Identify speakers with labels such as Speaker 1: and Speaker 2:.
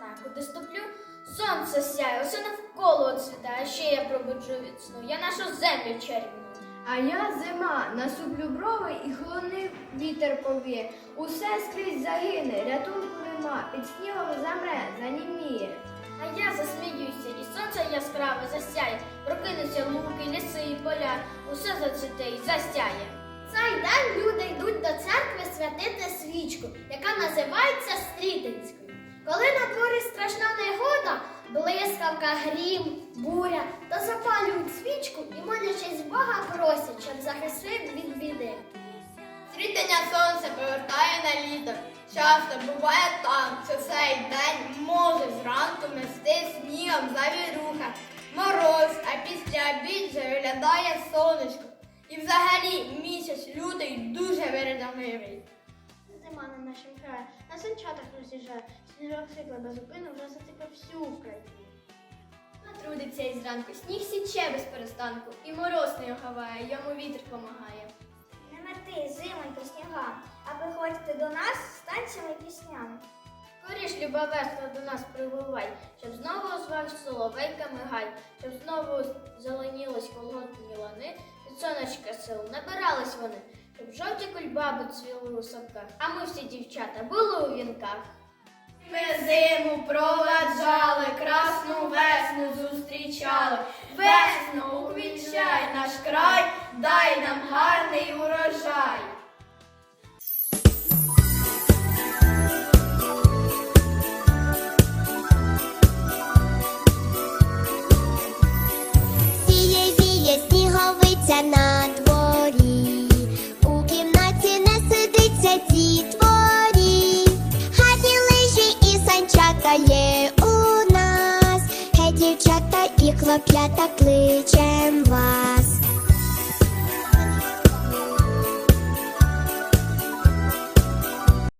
Speaker 1: Весна, куди ступлю, сонце сяє, усе навколо оцвітає, ще я пробуджу від сну, я нашу землю чарівну.
Speaker 2: А я зима, насуплю брови і холодний вітер повіє. Усе скрізь загине, рятунку нема, під снігом замре, заніміє.
Speaker 1: А я засміюся, і сонце яскраве засяє, прокинуться луки, ліси і поля, усе зацвіте і засяє. Цей день люди йдуть до церкви святити свічку, яка називається Стрітинською. Блискавка, грім, буря, то запалюють свічку і молячись Бога просять, щоб захистив від біди.
Speaker 3: Світення сонця повертає на літо. Часто буває так, що цей день може зранку мести снігом завіруха, мороз, а після обід вже виглядає сонечко. І взагалі місяць лютий дуже передомивий.
Speaker 1: Зима на нашому краї, на санчатах роз'їжджає, сніжок сикла без зупину вже засипав всю Україну.
Speaker 3: Трудиться і зранку, сніг січе без перестанку, і мороз не охаває, йому вітер помагає.
Speaker 1: Не мети зимонько снігам, а приходьте до нас з танцями і піснями. Скоріш, люба весна, до нас прибувай, щоб знову озвався соловейками гай, щоб знову зеленілись колготні лани, від сонечка сил набирались вони, щоб жовті кульбаби цвіли у садках, а ми всі дівчата були у вінках.
Speaker 3: Ми зиму проведжали, красну весну зустрічали. Весно, увінчай наш край, дай нам гарний урожай.
Speaker 4: Сіє віє сніговиця на дворі, у кімнаті не сидиться дітворі, є у нас, гей, дівчата і хлоп'ята кличем вас.